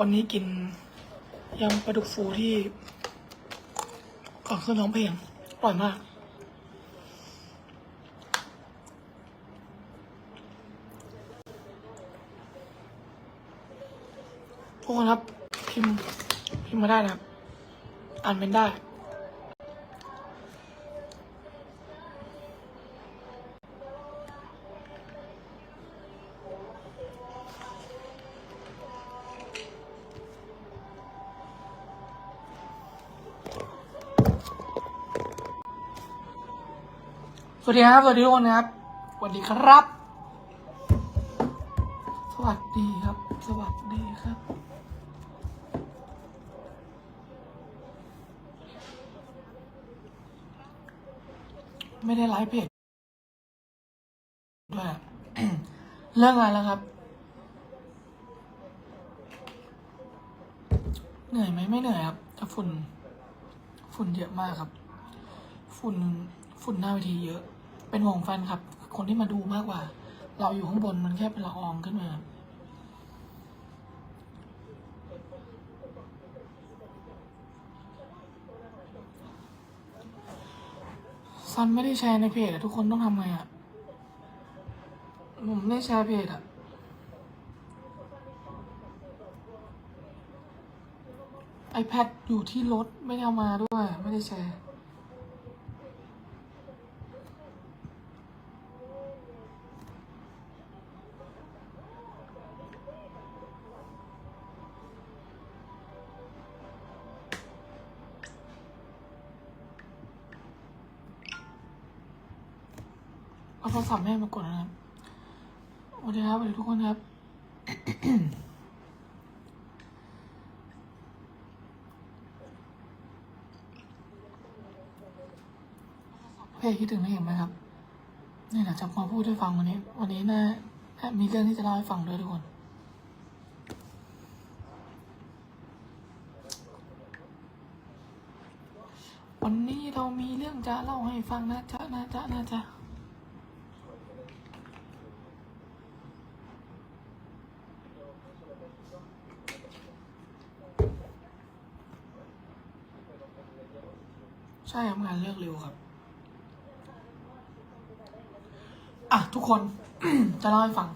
วันนี้กินยำปลาดุกฟูที่ก่อนขึ้นร้องเพลงอร่อยมาก ทุกคนครับ พิมพ์พิมพ์มาได้นะครับ อ่านเป็นได้ สวัสดีครับ สวัสดีทุกคนนะครับ สวัสดีครับ สวัสดีครับ สวัสดีครับ ไม่ได้ไลฟ์เพจด้วยเลิกงานแล้วครับ เหนื่อยไหมไม่เหนื่อยครับแต่ฝุ่น ฝุ่นเยอะมากครับ ฝุ่นฝุ่นหน้าเวทีเยอะ เป็นห่วงแฟนครับ คนที่มาดูมากกว่า เราอยู่ข้างบนมันแค่เป็นละอองขึ้นมา ซันไม่ได้แชร์ในเพจอะทุกคนต้องทำไงอะผมไม่แชร์เพจอะ iPad อยู่ที่รถไม่ได้เอามาด้วย ไม่ได้แชร์ เอาโทรศัพท์แม่มากดนะครับสวัสดีครับสวัสดีทุกคนครับ เพจคิดถึงไม่เห็นไหมครับนี่แหละจะมาพูดให้ฟังวันนี้ วันนี้นะมีเรื่องที่จะเล่าให้ฟังด้วยทุกคนวันนี้เรามีเรื่องจะเล่าให้ฟังนะจ๊ะนะจ๊ะนะจ๊ะ ช่ครับงานเลิกเร็วครับ อะ ทุกคน จะเล่าให้ฟัง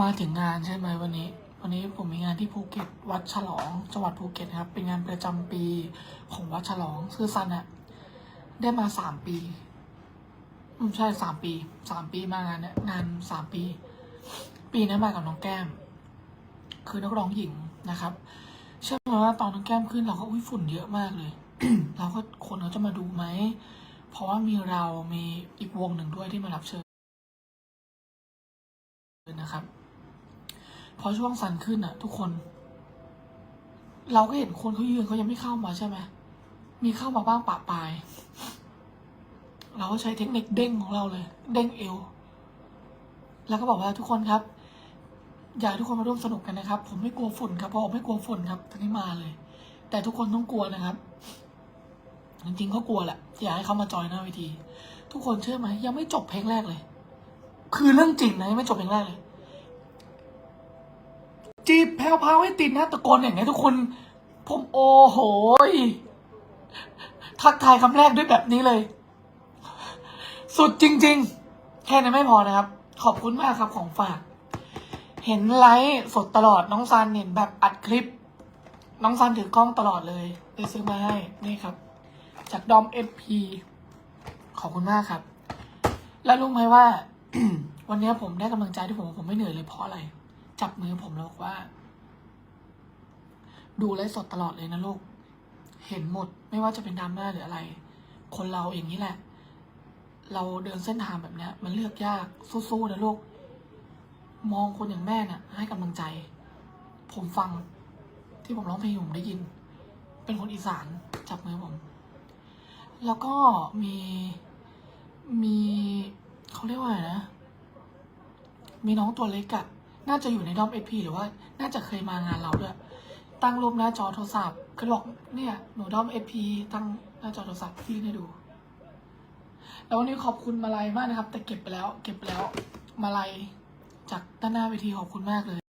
มาถึงงานใช่ไหมวันนี้ วันนี้ผมมีงานที่ภูเก็ต วัดฉลองจังหวัดภูเก็ตครับ เป็นงานประจำปีของวัดฉลองคือซันอะได้มาสามปีอืมใช่สามปีสามปีมางานเนี้ยงานสามปี ปีนี้มากับน้องแก้ม คือนักร้องหญิงนะครับเชื่อไหมว่าตอนน้องแก้มขึ้นเราก็อุ้ยฝุ่นเยอะมากเลย เราก็คนเขาจะมาดูไหม เพราะว่ามีเรามีอีกวงหนึ่งด้วยที่มารับเชิญนะครับพอช่วงสันขึ้นอะทุกคน เราก็เห็นคนเขายืนเขายังไม่เข้ามาใช่ไหมมีเข้ามาบ้างปะปลาย เราก็ใช้เทคนิคเด้งของเราเลย เด้งเอว แล้วก็บอกว่าทุกคนครับ อยากทุกคนมาร่วมสนุกกันนะครับ ผมไม่กลัวฝุ่นครับเพราะผมไม่กลัวฝุ่นครับตอนนี้มาเลย แต่ทุกคนต้องกลัวนะครับ จริงๆเขากลัวแหละอยากให้เขามาจอยหน้าเวที ทุกคนเชื่อไหมยังไม่จบเพลงแรกเลย คือเรื่องจริงนะยังไม่จบเพลงแรกเลย จีบแพลวพราวให้ติดนะตะโกนอย่างไงทุกคน ผมโอ้โหทักทายคำแรกด้วยแบบนี้เลย สุดจริง ๆ แค่นั้นไม่พอนะครับ ขอบคุณมากครับของฝาก เห็นไลฟ์สดตลอดน้องซันเห็นแบบอัดคลิป น้องซันถือกล้องตลอดเลยเลยซื้อมาให้นี่ครับ จากดอมเอฟพีขอบคุณมากครับ แล้วรู้ไหมว่า วันนี้ผมได้กำลังใจที่ผมผมไม่เหนื่อยเลยเพราะอะไร จับมือผมแล้วบอกว่า ดูไลฟ์สดตลอดเลยนะลูก เห็นหมดไม่ว่าจะเป็นดราม่าหรืออะไร คนเราอย่างนี้แหละ เราเดินเส้นทางแบบนี้มันเลือกยากสู้ๆนะลูก มองคนอย่างแม่น่ะ ให้กำลังใจ ผมฟังที่ผมร้องเพลงอยู่ผมได้ยิน เป็นคนอีสานจับมือผม แล้วก็มีมีเขาเรียกว่าไรนะ มีน้องตัวเล็กอะน่าจะอยู่ในด้อมเอพีหรือว่า น่าจะเคยมางานเราด้วยตั้งรูปหน้าจอโทรศัพท์คือบอกเนี่ยหนูด้อมเอพีตั้งหน้าจอโทรศัพท์พี่ให้ดู แล้ววันนี้ขอบคุณมาลัยมากนะครับ แต่เก็บไปแล้ว เก็บไปแล้วมาลัยจากด้านหน้าเวทีขอบคุณมากเลย